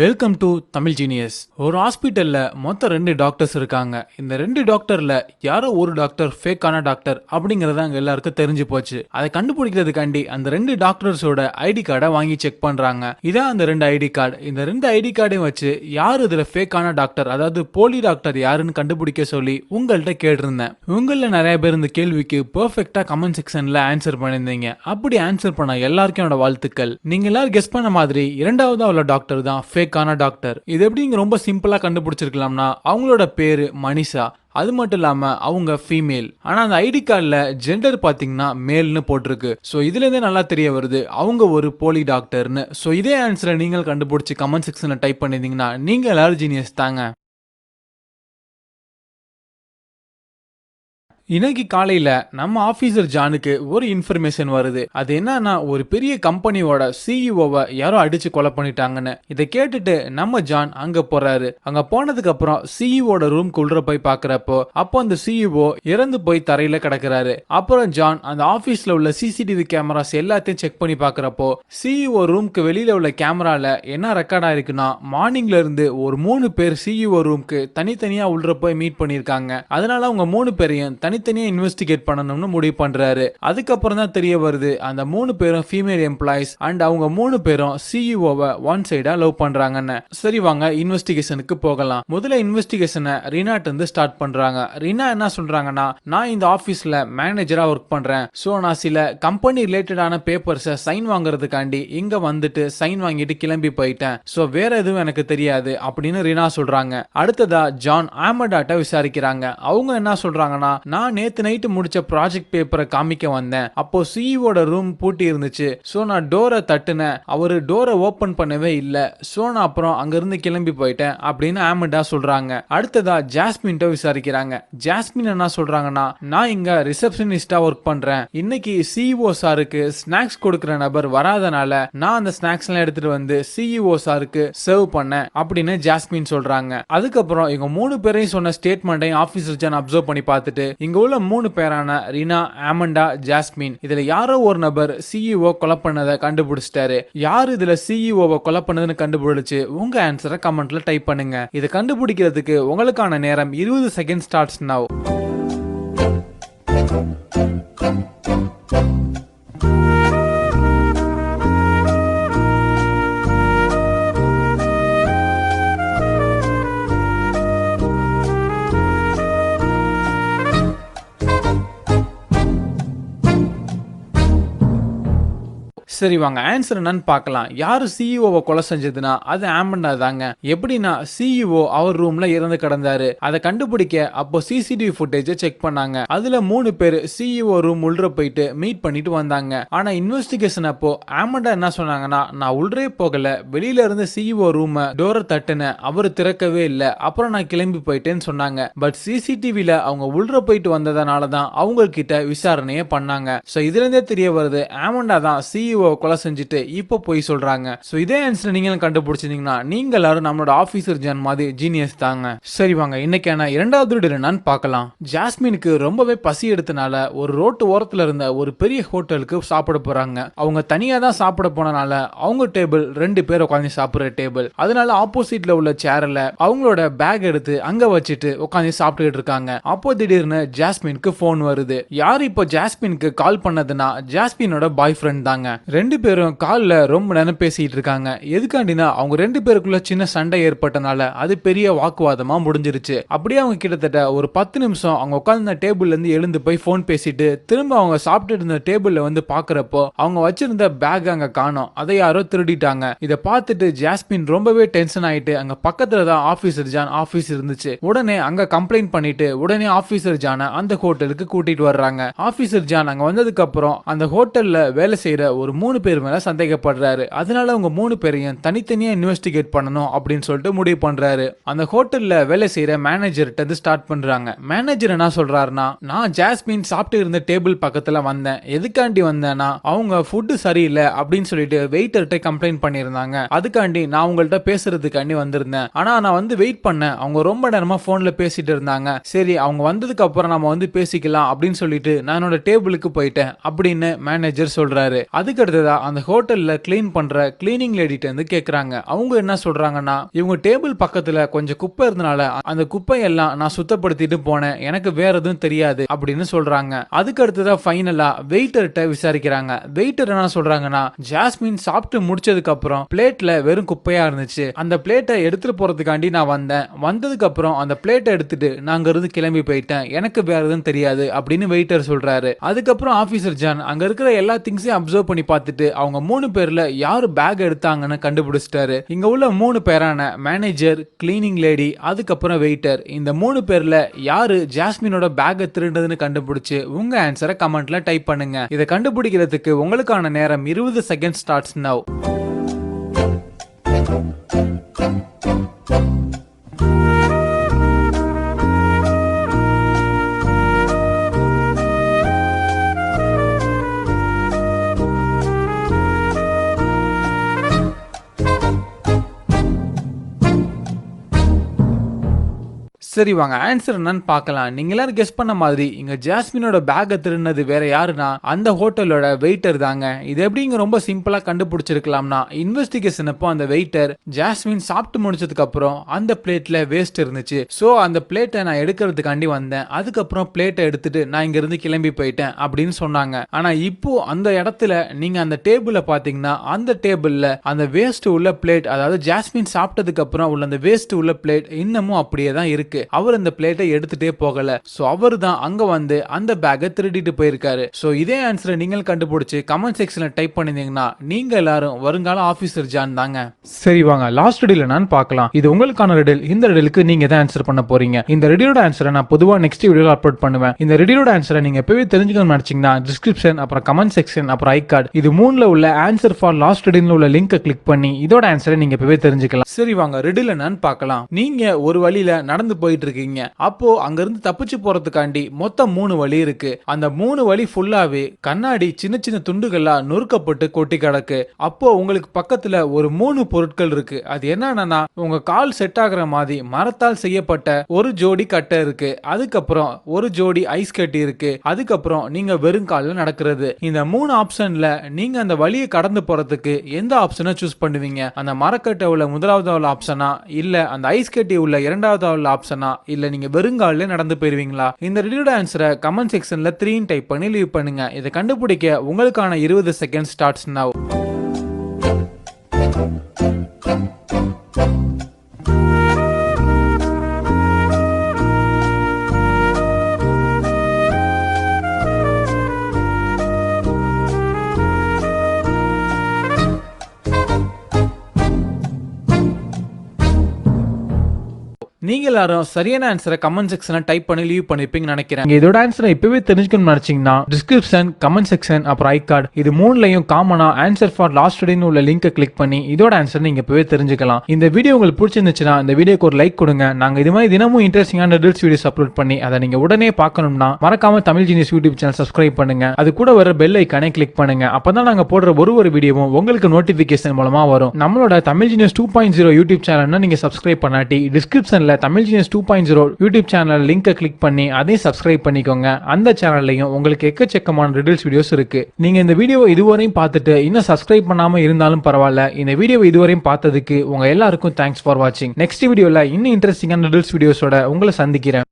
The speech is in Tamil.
வெல்கம் டு தமிழ் ஜீனியஸ் ஒரு ஹாஸ்பிட்டலில் மொத்தம் ரெண்டு டாக்டர்ஸ் இருக்காங்க. இந்த ரெண்டு டாக்டரில் யாரோ ஒரு டாக்டர் ஃபேக்கான டாக்டர் அப்படிங்கிறது அங்கே எல்லாருக்கும் தெரிஞ்சு போச்சு. அதை கண்டுபிடிக்கிறதுக்காண்டி அந்த ரெண்டு டாக்டர்ஸோட ஐடி கார்டை வாங்கி செக் பண்ணுறாங்க இதான் அந்த ரெண்டு ஐடி கார்டு இந்த ரெண்டு ஐடி கார்டையும் வச்சு யார் இதில் ஃபேக்கான டாக்டர் அதாவது போலி டாக்டர் யாருன்னு கண்டுபிடிக்க சொல்லி உங்கள்கிட்ட கேட்டிருந்தேன். உங்களில் நிறைய பேர் இந்த கேள்விக்கு பர்ஃபெக்டாக கமெண்ட் செக்ஷனில் ஆன்சர் பண்ணியிருந்தீங்க. அப்படி ஆன்சர் பண்ண எல்லாருக்கும் என்னோட வாழ்த்துக்கள். நீங்கள் எல்லாரும் கெஸ் பண்ண மாதிரி இரண்டாவது உள்ள டாக்டர் தான் மும்பைக்கான டாக்டர். இது எப்படி நீங்கள் ரொம்ப சிம்பிளா கண்டுபிடிச்சிருக்கலாம்னா அவங்களோட பேரு மனிஷா. அது மட்டும் இல்லாம அவங்க ஃபீமேல் ஆனா அந்த ஐடி கார்டில் ஜெண்டர் பாத்தீங்கன்னா மேல்னு போட்டிருக்கு. ஸோ இதுல இருந்தே நல்லா தெரிய வருது அவங்க ஒரு போலி டாக்டர்னு. ஸோ இதே ஆன்சரை நீங்கள் கண்டுபிடிச்சி கமெண்ட் செக்ஷனில் டைப் பண்ணிருந்தீங்கன்னா நீங்கள் எல்லாரும் ஜீனியஸ் தாங்க. இன்னைக்கு காலையில நம்ம ஆபீசர் ஜானுக்கு ஒரு இன்ஃபர்மேஷன் வருது. அது என்னன்னா ஒரு பெரிய கம்பெனியோட சிஇஓவை யாரோ அடிச்சு கொலை பண்ணிட்டாங்கன்னு. இதை கேட்டுட்டு நம்ம ஜான் அங்க போறாரு. அங்க போனதுக்கு அப்புறம் சிஇஓட ரூம் உள்ள போய் பாக்குறப்போ அப்போ அந்த சிஇஓ இறந்து போய் தரையில கிடக்குறாரு. அப்புறம் ஜான் அந்த ஆபீஸ்ல உள்ள சிசிடிவி கேமராஸ் எல்லாத்தையும் செக் பண்ணி பாக்குறப்போ சிஇஓ ரூம்க்கு வெளியில உள்ள கேமரால என்ன ரெக்கார்ட் ஆயிருக்குன்னா மார்னிங்ல இருந்து ஒரு மூணு பேர் சிஇஓ ரூம்க்கு தனித்தனியா உள்ள போய் மீட் பண்ணிருக்காங்க. அதனால அவங்க மூணு பேரையும் தனி தனித்தனியாக இன்வெஸ்டிகேட் பண்ணணும்னு முடிவு பண்றாரு. அதுக்கப்புறம் தான் தெரிய வருது அந்த மூணு பேரும் ஃபீமேல் எம்ப்ளாயிஸ் அண்ட் அவங்க மூணு பேரும் சிஇஓவை ஒன் சைடா லவ் பண்றாங்கன்னு. சரி வாங்க இன்வெஸ்டிகேஷனுக்கு போகலாம். முதல்ல இன்வெஸ்டிகேஷனை ரினாட் வந்து ஸ்டார்ட் பண்றாங்க. ரினா என்ன சொல்றாங்கன்னா நான் இந்த ஆபீஸ்ல மேனேஜரா ஒர்க் பண்றேன். ஸோ நான் சில கம்பெனி ரிலேட்டடான பேப்பர்ஸை சைன் வாங்குறதுக்காண்டி இங்க வந்துட்டு சைன் வாங்கிட்டு கிளம்பி போயிட்டேன். ஸோ வேற எதுவும் எனக்கு தெரியாது அப்படின்னு ரினா சொல்றாங்க. அடுத்ததா ஜான் ஆமடாட்ட விசாரிக்கிறாங்க. அவங்க என்ன சொல்றாங்கன்னா நான் நேத்து நைட்டு முடிச்ச ப்ராஜெக்ட் பேப்பரை காமிக்க வந்தேன். அப்போ சிஇஓட ரூம் பூட்டி இருந்துச்சு. ஸோ நான் டோரை தட்டுனேன். அவரு டோரை ஓப்பன் பண்ணவே இல்லை. ஸோ நான் அப்புறம் அங்கிருந்து கிளம்பி போயிட்டேன் அப்படின்னு ஆமண்டா சொல்றாங்க. அடுத்ததா ஜாஸ்மின்ட்ட விசாரிக்கிறாங்க. ஜாஸ்மின் என்ன சொல்றாங்கன்னா நான் இங்க ரிசப்ஷனிஸ்டா ஒர்க் பண்றேன். இன்னைக்கு சிஇஓ சாருக்கு ஸ்நாக்ஸ் கொடுக்குற நபர் வராதனால நான் அந்த ஸ்நாக்ஸ் எல்லாம் எடுத்துட்டு வந்து சிஇஓ சாருக்கு சர்வ் பண்ணேன் அப்படின்னு ஜாஸ்மின் சொல்றாங்க. அதுக்கப்புறம் இவங்க மூணு பேரையும் சொன்ன ஸ்டேட்மெண்ட்டையும் ஆபீசர் ஜான் அப்சர்வ் பண்ணி பார்த்துட்டு இங்க உள்ள மூணு பேரான ரீனா ஆமண்டா ஜாஸ்மின் இதுல யாரோ ஒரு நபர் சிஇஓ கொலை பண்ணதை கண்டுபிடிச்சிட்டாரு. யார் இதுல சிஇஓவை கொலை பண்ணதுன்னு கண்டுபிடிச்சு உங்க ஆன்சரை கமெண்ட்ல டைப் பண்ணுங்க. இதை கண்டுபிடிக்கிறதுக்கு உங்களுக்கான நேரம் இருபது செகண்ட் ஸ்டார்ட்ஸ் நவ் சரி வாங்க ஆன்சர் என்னன்னு பார்க்கலாம். யாரு சிஇஓவை கொலை செஞ்சதுன்னா அது ஆம்பண்டா தாங்க. எப்படின்னா சிஇஓ அவர் ரூம்ல இறந்து கிடந்தாரு. அதை கண்டுபிடிக்க அப்போ சிசிடிவி ஃபுட்டேஜை செக் பண்ணாங்க. அதுல மூணு பேர் சிஇஓ ரூம் உள்ள போயிட்டு மீட் பண்ணிட்டு வந்தாங்க. ஆனா இன்வெஸ்டிகேஷன் அப்போ ஆமண்டா என்ன சொன்னாங்கன்னா நான் உள்ளே போகல. வெளியில இருந்து சிஇஓ ரூம் டோரை தட்டுன. அவர் திறக்கவே இல்லை. அப்புறம் நான் கிளம்பி போயிட்டேன்னு சொன்னாங்க. பட் சிசிடிவில அவங்க உள்ள போயிட்டு வந்ததுனால தான் அவங்க கிட்ட விசாரணையே பண்ணாங்க. ஸோ இதுல இருந்தே தெரிய வருது ஆமண்டா தான் சிஇஓ கொலை செஞ்சுட்டு இப்போ போய் சொல்றாங்க. ஸோ இதே ஆன்சர் நீங்களும் கண்டுபிடிச்சிருந்தீங்கன்னா நீங்க எல்லாரும் நம்மளோட ஆஃபீஸர் ஜான் மாதிரி ஜீனியஸ் தாங்க. சரி வாங்க இன்னைக்கான இரண்டாவது வீடு என்னன்னு பார்க்கலாம். ஜாஸ்மினுக்கு ரொம்பவே பசி எடுத்தனால ஒரு ரோட்டு ஓரத்தில் இருந்த ஒரு பெரிய ஹோட்டலுக்கு சாப்பிட போறாங்க. அவங்க தனியாக தான் சாப்பிட போனனால அவங்க டேபிள் ரெண்டு பேர் உட்காந்து சாப்பிட்ற டேபிள் அதனால ஆப்போசிட்ல உள்ள சேரில் அவங்களோட பேக் எடுத்து அங்க வச்சுட்டு உட்காந்து சாப்பிட்டுட்டு இருக்காங்க. அப்போ திடீர்னு ஜாஸ்மினுக்கு போன் வருது. யார் இப்போ ஜாஸ்மினுக்கு கால் பண்ணதுன்னா ஜாஸ்மினோட பாய் ஃப்ரெண்ட் தாங்க. ரெண்டு பேரும் காலில் ரொம்ப நேரம் பேசிக்கிட்டு இருக்காங்க. எதுக்காண்டினா அவங்க ரெண்டு பேருக்குள்ள சின்ன சண்டை ஏற்பட்டனால அது பெரிய வாக்குவாதமாக முடிஞ்சிருச்சு. அப்படியே அவங்க கிட்டத்தட்ட ஒரு பத்து நிமிஷம் அவங்க உட்கார்ந்த டேபிள்லேருந்து எழுந்து போய் ஃபோன் பேசிட்டு திரும்ப அவங்க சாப்பிட்டுட்டு இருந்த டேபிளில் வந்து பார்க்குறப்போ அவங்க வச்சிருந்த பேக் அங்கே காணோம். அதை யாரோ திருடிட்டாங்க. இதை பார்த்துட்டு ஜாஸ்மின் ரொம்பவே டென்ஷன் ஆகிட்டு அங்கே பக்கத்தில் தான் ஆஃபீஸர் ஜான் ஆஃபீஸ் இருந்துச்சு. உடனே அங்கே கம்ப்ளைண்ட் பண்ணிட்டு உடனே ஆஃபீஸர் ஜானை அந்த ஹோட்டலுக்கு கூட்டிகிட்டு வர்றாங்க. ஆஃபீஸர் ஜான் அங்கே வந்ததுக்கப்புறம் அந்த ஹோட்டலில் வேலை செய்கிற ஒரு மூணு பேர் மேலே சந்தேகப்படுறாரு. அதனால அவங்க மூணு பேரையும் தனித்தனியாக இன்வெஸ்டிகேட் பண்ணணும் அப்படின்னு சொல்லிட்டு முடிவு பண்ணுறாரு அந்த ஹோட்டலில் வேலை செய்கிற மேனேஜர்கிட்ட இருந்து ஸ்டார்ட் பண்ணுறாங்க மேனேஜர் என்ன சொல்கிறாருன்னா நான் ஜாஸ்மின் சாப்பிட்டு இருந்த டேபிள் பக்கத்தில் வந்தேன். எதுக்காண்டி வந்தேன்னா அவங்க ஃபுட்டு சரியில்லை அப்படின்னு சொல்லிட்டு வெயிட்டர்கிட்ட கம்ப்ளைண்ட் பண்ணியிருந்தாங்க. அதுக்காண்டி நான் உங்கள்கிட்ட பேசுறதுக்காண்டி வந்திருந்தேன். ஆனால் நான் வந்து வெயிட் பண்ணேன். அவங்க ரொம்ப நேரமாக ஃபோனில் பேசிட்டு இருந்தாங்க. சரி அவங்க வந்ததுக்கு அப்புறம் நம்ம வந்து பேசிக்கலாம் அப்படின்னு சொல்லிட்டு நான் என்னோட டேபிளுக்கு போயிட்டேன் அப்படின்னு மேனேஜர் சொல்கிறாரு அதுக்கு அடுத்ததா அந்த ஹோட்டல்ல க்ளீன் பண்ற கிளீனிங் லேடிட்ட வந்து கேக்குறாங்க. அவங்க என்ன சொல்றாங்கன்னா இவங்க டேபிள் பக்கத்துல கொஞ்சம் குப்பை இருந்தனால அந்த குப்பையெல்லாம் நான் சுத்தப்படுத்திட்டு போனேன். எனக்கு வேற எதுவும் தெரியாது. அப்படின்னு சொல்றாங்க. அதுக்கு அடுத்ததா ஃபைனலா வெயிட்டர்கிட்ட விசாரிக்கிறாங்க. வெயிட்டர் என்ன சொல்றாங்கன்னா ஜாஸ்மின் சாப்பிட்டு முடிச்சதுக்கு அப்புறம் பிளேட்ல வெறும் குப்பையா இருந்துச்சு. அந்த பிளேட்டை எடுத்துட்டு போறதுக்காண்டி நான் வந்தேன். வந்ததுக்கு அப்புறம் அந்த பிளேட்டை எடுத்துட்டு நான் அங்க இருந்து கிளம்பி போயிட்டேன். எனக்கு வேற எதுவும் தெரியாது. அப்படின்னு வெயிட்டர் சொல்றாரு. அதுக்கப்புறம் ஆபீசர் ஜான் அங்க இருக்கிற எல்லா திங்ஸையும் அப்சர்வ் பண்ணி பார்த்துட்டு அவங்க மூணு பேர்ல யார் பேக் எடுத்தாங்கன்னு கண்டுபிடிச்சிட்டாரு. இங்க உள்ள மூணு பேரான மேனேஜர் கிளீனிங் லேடி அதுக்கப்புறம் வெயிட்டர் இந்த மூணு பேர்ல யாரு ஜாஸ்மினோட பேக்கை திருடுனதுன்னு கண்டுபிடிச்சு உங்க ஆன்சரை கமெண்ட்ல டைப் பண்ணுங்க. இதை கண்டுபிடிக்கிறதுக்கு உங்களுக்கான நேரம் இருபது செகண்ட் ஸ்டார்ட்ஸ் நவ் சரி வாங்க. ஆன்சர் என்னன்னு பார்க்கலாம். நீங்க எல்லாரும் கெஸ் பண்ண மாதிரி. இங்க ஜாஸ்மினோட பேக்கை திருடினது வேற யாருன்னா அந்த ஹோட்டலோட வெயிட்டர் தாங்க. இது எப்படிங்க ரொம்ப சிம்பிளா கண்டுபிடிச்சிருக்கலாம்னா இன்வெஸ்டிகேஷன் அப்போ அந்த வெயிட்டர் ஜாஸ்மின் சாப்பிட்டு முடிச்சதுக்கு அப்புறம் அந்த பிளேட்ல வேஸ்ட் இருந்துச்சு. ஸோ அந்த பிளேட்டை நான் எடுக்கிறதுக்காண்டி வந்தேன். அதுக்கப்புறம் பிளேட்டை எடுத்துட்டு நான் இங்க இருந்து கிளம்பி போயிட்டேன் அப்படின்னு சொன்னாங்க. ஆனா இப்போ அந்த இடத்துல நீங்க அந்த டேபிள பாத்தீங்கன்னா அந்த டேபிள்ல அந்த வேஸ்ட் உள்ள பிளேட் அதாவது ஜாஸ்மின் சாப்பிட்டதுக்கு அப்புறம் உள்ள அந்த வேஸ்ட் உள்ள பிளேட் இன்னமும் அப்படியே தான் இருக்கு. அவர் அந்த பிளேட்டை எடுத்துட்டே போகல. சோ அவர் தான் அங்க வந்து அந்த பேக்கை திருடிட்டு போயிருக்காரு. சோ இதே ஆன்சரை நீங்கள் கண்டுபிடிச்சு கமெண்ட் செக்ஷன்ல டைப் பண்ணிருந்தீங்கன்னா நீங்க எல்லாரும் வருங்கால ஆபீசர் ஜான் தாங்க. சரி வாங்க. லாஸ்ட் ரெடியில் நான் பார்க்கலாம். இது உங்களுக்கான ரெடில் இந்த ரெடிலுக்கு நீங்க தான் ஆன்சர் பண்ண போறீங்க. இந்த ரெடியோட ஆன்சரை நான் பொதுவா நெக்ஸ்ட் வீடியோல அப்லோட் பண்ணுவேன். இந்த ரெடியோட ஆன்சரை நீங்க எப்பவே தெரிஞ்சுக்கணும்னு நினைச்சீங்கன்னா டிஸ்கிரிப்ஷன் அப்புறம் கமெண்ட் செக்ஷன் அப்புறம் ஐ கார்டு இது மூணுல உள்ள ஆன்சர் ஃபார் லாஸ்ட் ரெடியில் உள்ள லிங்கை கிளிக் பண்ணி இதோட ஆன்சரை நீங்க எப்பவே தெரிஞ்சுக்கலாம். சரி வாங்க. ரெடில் நான் பார்க்கலாம். நீங்க ஒரு வழியில நடந்து போயிட்டு இருக்கீங்க அப்போ அங்கிருந்து தப்பிச்சு போறதுக்காண்டி மொத்தம் மூணு வழி இருக்கு. அந்த மூணு வழி ஃபுல்லாவே கண்ணாடி சின்ன சின்ன துண்டுகளா நொறுக்கப்பட்டு கொட்டி கிடக்கு. அப்போ உங்களுக்கு பக்கத்துல ஒரு மூணு பொருட்கள் இருக்கு. அது என்னன்னா உங்க கால் செட் ஆகுற மாதிரி மரத்தால் செய்யப்பட்ட ஒரு ஜோடி கட்டை இருக்கு. அதுக்கப்புறம் ஒரு ஜோடி ஐஸ் கட்டி இருக்கு. அதுக்கப்புறம் நீங்க வெறும் காலில் நடக்கிறது. இந்த மூணு ஆப்ஷன்ல நீங்க அந்த வழியை கடந்து போறதுக்கு எந்த ஆப்ஷனை சூஸ் பண்ணுவீங்க? அந்த மரக்கட்டை உள்ள முதலாவது உள்ள ஆப்ஷனா இல்ல அந்த ஐஸ் கட்டி உள்ள இரண்டாவது உள்ள ஆப்ஷன் இல்ல நீங்க வெறுங்காலில் நடந்து போயிருவீங்களா? இந்த ரெடியோட ஆன்சரை கமெண்ட் செக்ஷன்ல த்ரீன்னு டைப் பண்ணி லீவ் பண்ணுங்க. இதை கண்டுபிடிக்க உங்களுக்கான இருபது செகண்ட் ஸ்டார்ட்ஸ் நவ் நீங்க எல்லாரும் சரியான ஆன்சரை கமெண்ட் செக்ஷனை டைப் பண்ணி லீவ் பண்ணிருப்பீங்கன்னு நினைக்கிறேன். இதோட ஆன்சரை இப்பவே தெரிஞ்சுக்கணும்னு நினைச்சீங்கன்னா டிஸ்கிரிப்ஷன் கமெண்ட் செக்ஷன் அப்புறம் ஐ கார்டு இது மூணுலையும் காமனா ஆன்சர் ஃபார் லாஸ்ட் டேன்னு உள்ள லிங்கை கிளிக் பண்ணி இதோட ஆன்சர் நீங்க இப்பவே தெரிஞ்சுக்கலாம். இந்த வீடியோ உங்களுக்கு பிடிச்சிருந்துச்சுன்னா இந்த வீடியோக்கு ஒரு லைக் கொடுங்க. நாங்க இது மாதிரி தினமும் இன்ட்ரெஸ்டிங்கான ரீல்ஸ் வீடியோஸ் அப்லோட் பண்ணி அதை நீங்க உடனே பார்க்கணும்னா மறக்காம Tamil genius YouTube channel subscribe பண்ணுங்க. அது கூட வர பெல் ஐக்கானே கிளிக் பண்ணுங்க. அப்பதான் நாங்க போடுற ஒரு ஒரு வீடியோவும் உங்களுக்கு நோட்டிபிகேஷன் மூலமா வரும். நம்மளோட Tamil genius two point zero YouTube சேனல்னா நீங்க சப்ஸ்கிரைப் பண்ணாட்டி டிஸ்கிரிப்ஷன்ல Tamil genius two point zero YouTube channel லிங்கை கிளிக் பண்ணி அதையும் சப்ஸ்கிரைப் பண்ணிக்கோங்க. அந்த சேனல்லையும் உங்களுக்கு எக்கச்சக்கமான ரிடில்ஸ் வீடியோஸ் இருக்கு. நீங்க இந்த வீடியோவை இதுவரையும் பார்த்துட்டு இன்னும் சப்ஸ்கிரைப் பண்ணாம இருந்தாலும் பரவாயில்ல. இந்த வீடியோவை இதுவரையும் பார்த்ததுக்கு உங்க எல்லாருக்கும் தேங்க்ஸ் ஃபார் வாட்சிங் நெக்ஸ்ட் வீடியோல இன்னும் இன்ட்ரெஸ்டிங்கான ரிடில்ஸ் வீடியோஸோட உங்களை சந்திக்கிறேன்.